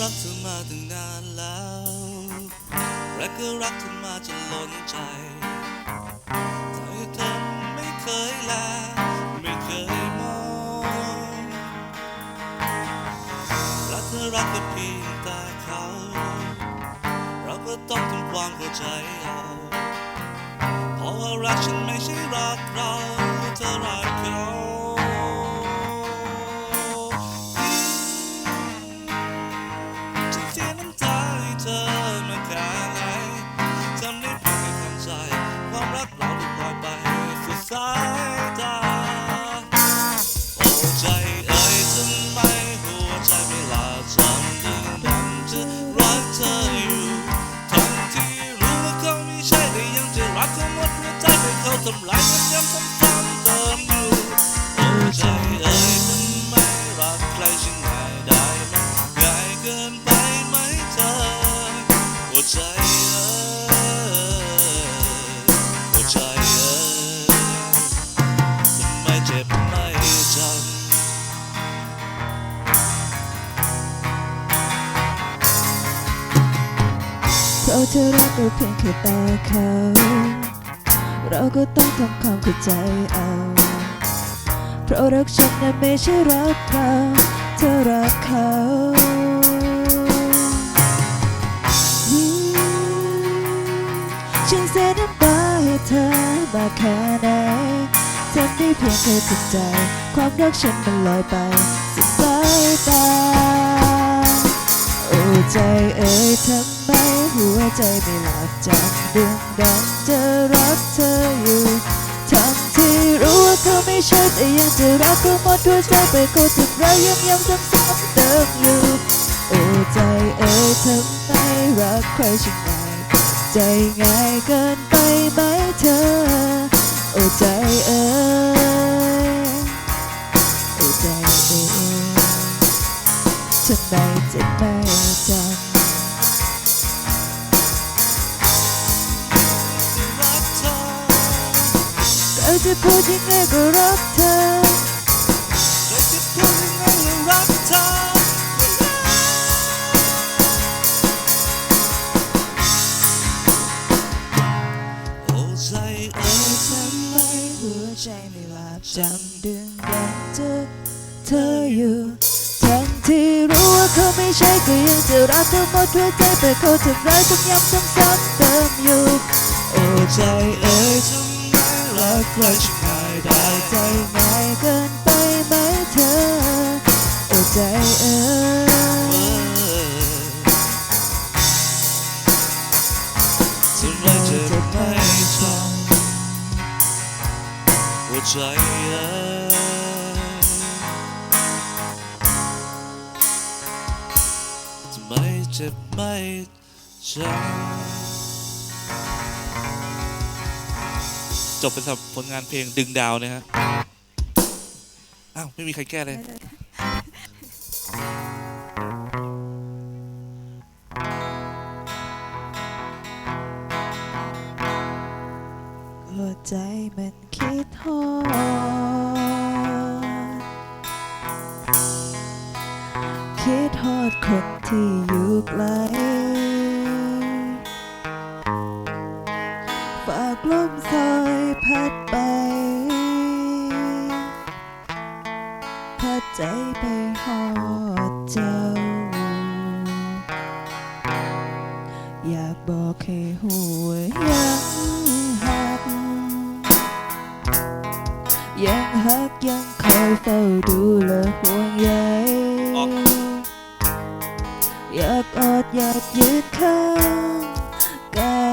รักเธอมาตั้งนานแล้วและก็รักเธอมาจนล้นใจแต่เธอไม่เคยแลไม่เคยมองและเธอรักก็เพียงแต่เขา เราก็ต้องทำความเข้าใจเอาเพราะว่ารักฉันไม่ใช่รักเรา ราะเธอรักเราเพียงแค่แต่เขา เราก็ต้องทำความเข้าใจเอาเพราะรักฉันนั้นไม่ใช่รักเราเธอรักเขาฉันเสียน้ำตาให้เธอมาแค่ไหนทำได้เพียงแค่จิตใจ ความรักฉันมันลอยไปสุดสายตาโอ้ใจเอ่ยทำไมหัวใจไม่หลับจำดึงดันจะรัักเธออยู่ทั้งที่รู้ว่าเขาไม่ใช่แต่ยังจะรักเขาหมดหัวใจไปเขาถึงเราย้ำย้ำซ้ำซ้ำเติมอยู่โอ้ใจเอ่ยทำไมรักใครช่างง่ายใจง่ายเกินไปไหมเธอ โอ้ใจเอ่ยโอ้ใจเอ่ยทำไมเจ็บไม่ ก็จะพูดยังไงก็รักเธอและจะพูดยังไงว่ารักเธอโอ้ใจเอ่ยทำไมหัวใจไม่หลับจำดึงดันเจอเธออยู่ทั้งที่รู้ว่าเขาไม่ใช่ก็ยังจะรักเขาหมดหัวใจแต่เขาทำร้ายต้องย้ำซ้ำเติมอยู่โอ้ใจเอ่ยทำไม รักใครช่างง่ายได้ใจง่ายเกินไปไหมเธอโอ้ใจเอ่ยทำไมเจ็บไม่จำหัวใจเอ่ยทำไมเจ็บไม่จำ จบเป็นสำหรับผลงานเพลงดึงดาวนะฮะ อ้าว ไม่มีใครแก้เลยหัวใจมันคิดทอด คิดทอดคนที่อยู่ไกลฝากลมซอย พัดไป พัดใจไปหอดเจ้า อยากบอกให้หัวยังหัก ยังหักยังคอยเฝ้าดูและห่วงใยอยากอดอยากยืนข้างกาย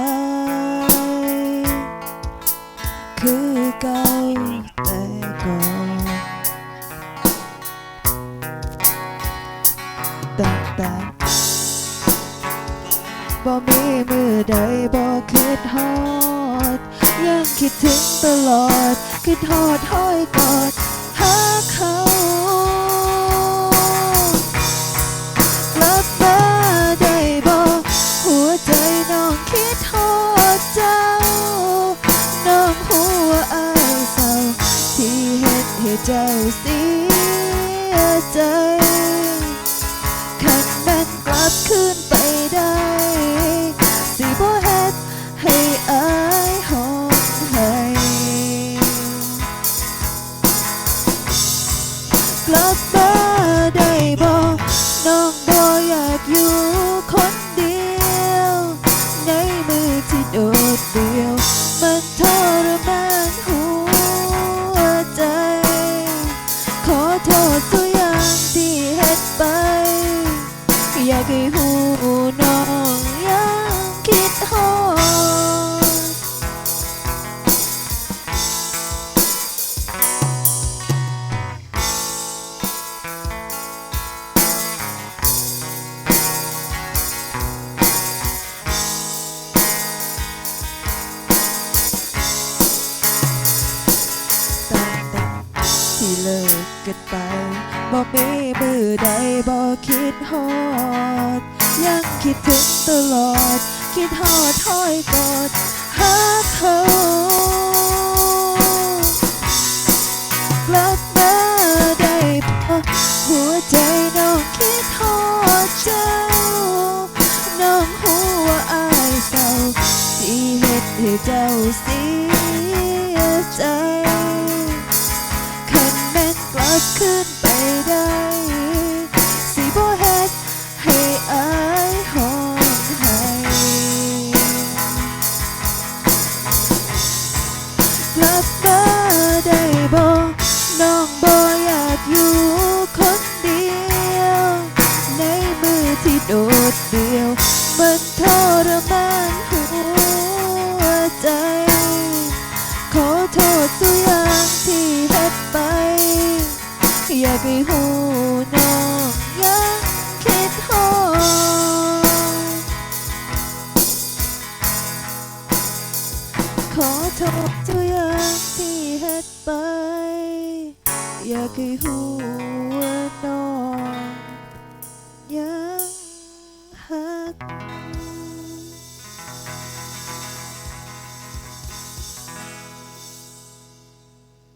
เก่าแต่ก่อนตั้งแต่บ่มีมือใดบ่คิดฮอด ยังคิดถึงตลอด คิดฮอดห้อยกอด เจ้าเสียใจขันแบนกลับคืน ที่ บอกมีมือใดบอกคิดฮอด ยังคิดถึงตลอด คิดฮอดห้อยกอดหาเขากลับมาได้พอหัวใจน้องคิดฮอดเจ้า น้องหัวอายเศร้าที่เฮ็ดให้เจ้าเสียใจคันแม่นกลับคืน อยู่คนเดียว ในมือที่โดดเดี่ยว มันทรมานหัวใจ ขอโทษทุกอย่างที่เฮ็ดไป อยากให้หู อยากให้หัวนอนอยา